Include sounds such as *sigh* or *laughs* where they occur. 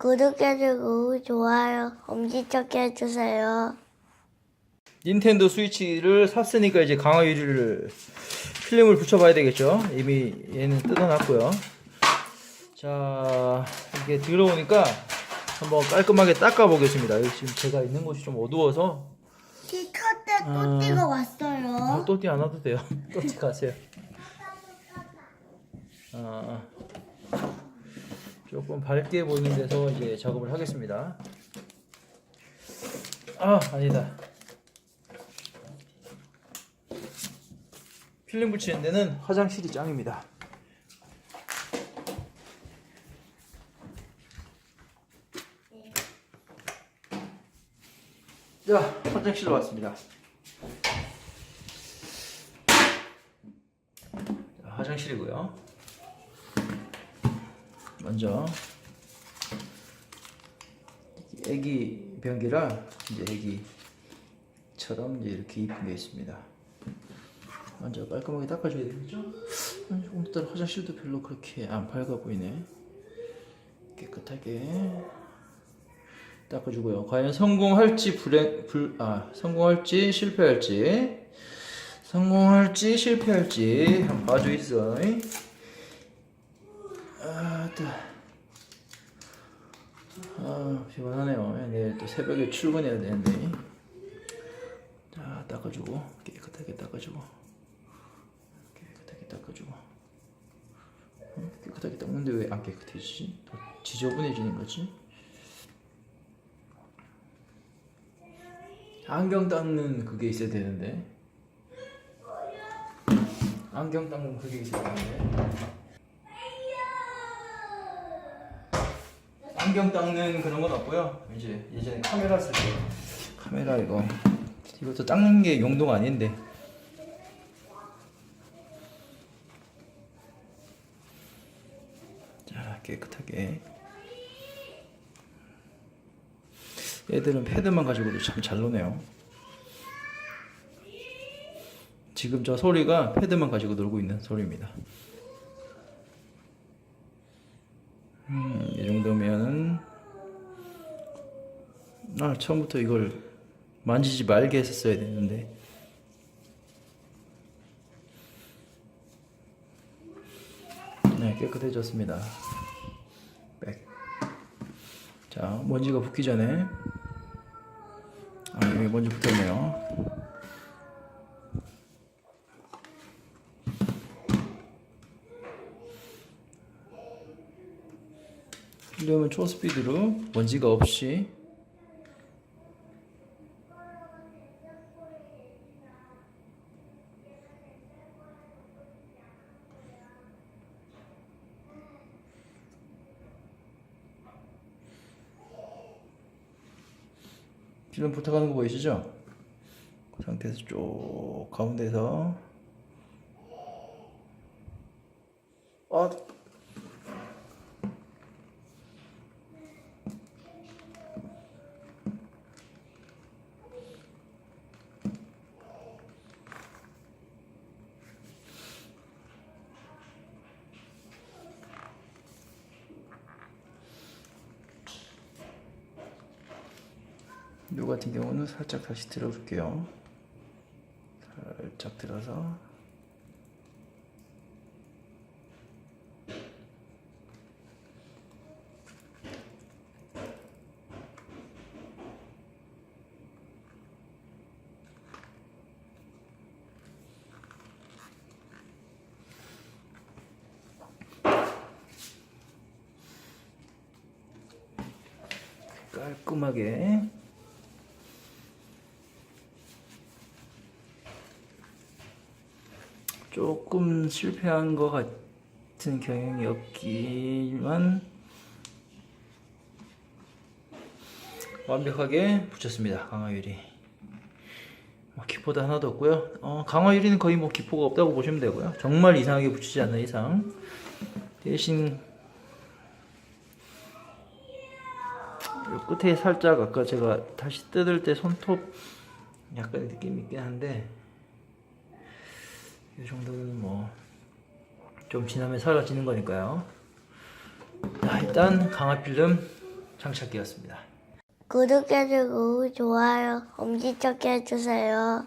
구독해주고 좋아요 엄지척 해주세요. 닌텐도 스위치를 샀으니까 이제 강화 유리를 필름을 붙여봐야 되겠죠. 이미 얘는 뜯어놨고요. 자 이게 들어오니까 한번 깔끔하게 닦아보겠습니다. 여기 지금 제가 있는 곳이 좀 어두워서 티커 때 아. 또띠가 아, 왔어요. 또띠 안 와도 돼요. *laughs* 또띠 가세요. 아, 조금 밝게 보이는 데서 이제 작업을 하겠습니다. 아, 아니다. 필름 붙이는 데는 화장실이 짱입니다. 자, 화장실로 왔습니다. 자, 화장실이고요. 먼저 애기 변기라 이제 애기처럼 이제 이렇게 입힌 게 있습니다. 먼저 깔끔하게 닦아줘야 되겠죠? 오늘따라 화장실도 별로 그렇게 안 밝아 보이네. 깨끗하게 닦아주고요. 과연 성공할지 불행 불아 성공할지 실패할지 성공할지 실패할지 한번 봐줘 있어. 아, 또. 아, 피곤하네요. 내일 또 새벽에 출근해야 되는데. 자, 닦아주고, 깨끗하게 닦아주고, 깨끗하게 닦아주고. 어, 깨끗하게 닦는데 왜 안 깨끗해지지? 더 지저분해지는 거지? 안경 닦는 그게 있어야 되는데. 안경 닦는 그게 있어야 되는데. 안경 닦는 그런 건 없고요. 이제 예전에 카메라 쓸 때 카메라 이거 이것도 닦는 게 용도가 아닌데. 자 깨끗하게. 얘들은 패드만 가지고도 참 잘 노네요. 지금 저 소리가 패드만 가지고 놀고 있는 소리입니다. 음, 이 정도면은 아 처음부터 이걸 만지지 말게 했었어야 되는데. 네 깨끗해졌습니다. 백. 자 먼지가 붙기 전에. 아 여기 먼지 붙었네요 필름은 초스피드로 먼지가 없이 필름 부탁하는 거 보이시죠? 그 상태에서 쭉 가운데서 아 요 같은 경우는 살짝 다시 들어볼게요. 살짝 들어서 깔끔하게 조금 실패한 것 같은 경향이 없기만 완벽하게 붙였습니다 강화유리. 뭐 기포도 하나도 없고요. 어, 강화유리는 거의 뭐 기포가 없다고 보시면 되고요. 정말 이상하게 붙이지 않는 이상. 대신 요 끝에 살짝 아까 제가 다시 뜯을 때 손톱 약간 느낌이 있긴 한데 이 정도는 뭐 좀 지나면 사라지는 거니까요. 자, 일단 강화 필름 장착되었습니다. 구독해주고 좋아요 엄지척 해주세요.